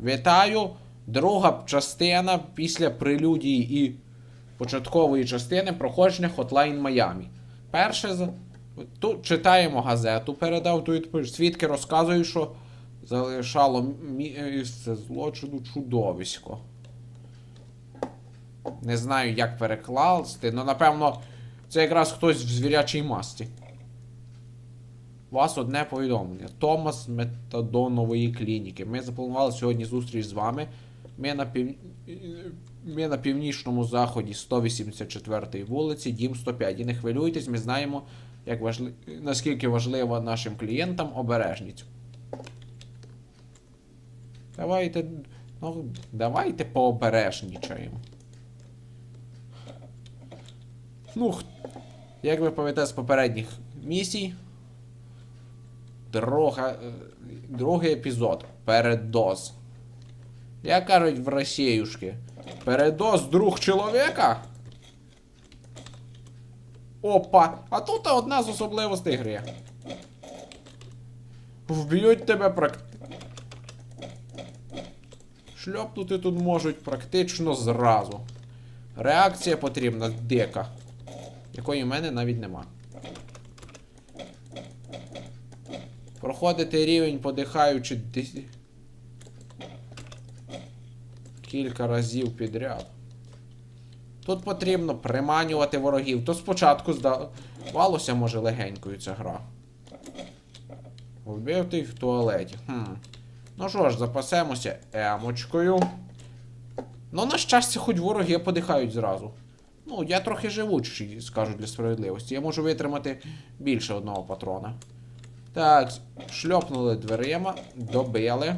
Вітаю! Друга частина після прелюдії і початкової частини проходження Hotline Miami. Перше з... Тут читаємо газету, передав тут відповідь. Свідки розказують, що залишало місце злочину чудовисько. Не знаю, як перекласти, але напевно, це якраз хтось в звірячій масті. Вас одне повідомлення. Томас з метадонової клініки. Ми запланували сьогодні зустріч з вами. Ми на, пів... ми на північному заході 184 вулиці, дім 105. І не хвилюйтесь, ми знаємо, як важли... наскільки важлива нашим клієнтам обережність. Давайте. Ну, давайте пообережнічаємо. Ну, як ви пам'ятаєте з попередніх місій, друга, е, другий епізод. Передоз. Як кажуть в Росіюшки. Передоз друг чоловіка? Опа! А тут одна з особливостей гри. Вб'ють тебе практично. Шльопнути тут можуть практично зразу. Реакція потрібна дика. Якої в мене навіть нема. Проходити рівень, подихаючи десь... кілька разів підряд. Тут потрібно приманювати ворогів. То спочатку здавалося, може, легенькою ця гра. Вбив ти в туалеті. Хм. Ну що ж, запасемося емочкою. Ну, на щастя, хоч вороги подихають зразу. Ну, я трохи живучий, скажу для справедливості. Я можу витримати більше одного патрона. Так, шльопнули дверима, добили.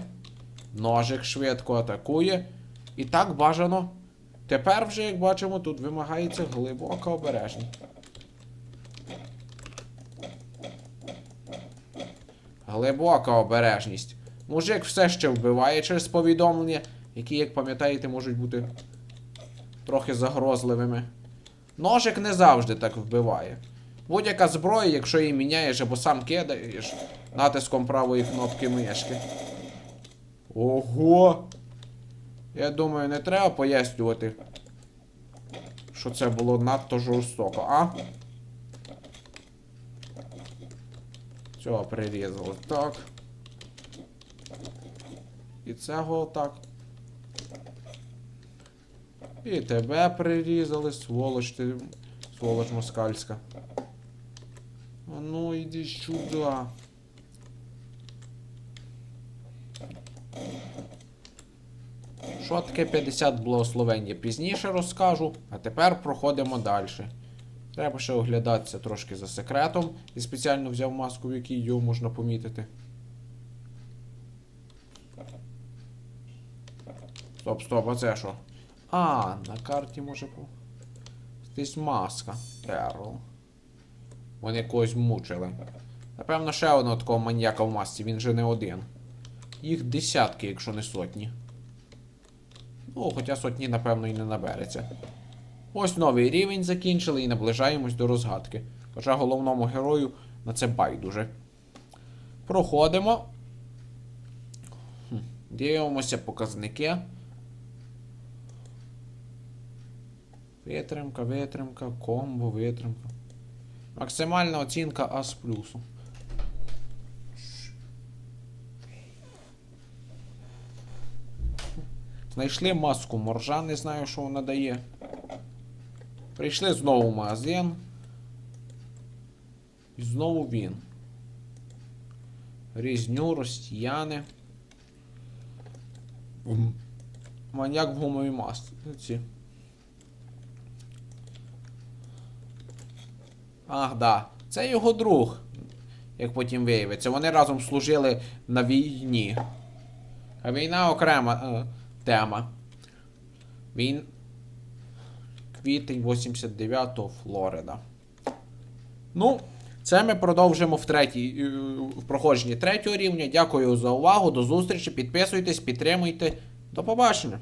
Ножик швидко атакує. І так бажано. Тепер вже, як бачимо, тут вимагається глибока обережність. Глибока обережність. Мужик все ще вбиває через повідомлення, які, як пам'ятаєте, можуть бути трохи загрозливими. Ножик не завжди так вбиває. Будь-яка зброя, якщо її міняєш або сам кидаєш натиском правої кнопки мишки. Ого! Я думаю, не треба пояснювати, що це було надто жорстоко, а? Цього прирізали. Так. І цього так. І тебе прирізали, сволоч ти. Сволоч москальська. А ну іди сюди. Що таке 50 благословень? Я пізніше розкажу, а тепер проходимо далі. Треба ще оглядатися трошки за секретом. І спеціально взяв маску, в якій його можна помітити. Стоп, стоп, а це що? А, на карті може. Десь маска. Ерл. Вони когось мучили. Напевно, ще одного такого маньяка в масці, він же не один. Їх десятки, якщо не сотні. Ну, хоча сотні, напевно, і не набереться. Ось новий рівень закінчили і наближаємось до розгадки. Хоча головному герою на це байдуже. Проходимо. Дивимося показники. Витримка, витримка, комбо, витримка. Максимальна оцінка А з плюсу. Знайшли маску моржа, не знаю, що вона дає. Прийшли знову в магазин. І знову він. Різню, ростіяни. Маньяк в гумовій масці. Ах, да. Це його друг. Як потім виявиться. Вони разом служили на війні. А війна окрема е, тема. Він. Квітень 89-го Флорида. Ну, це ми продовжимо в третій, е, в проходженні третього рівня. Дякую за увагу. До зустрічі. Підписуйтесь, підтримуйте. До побачення.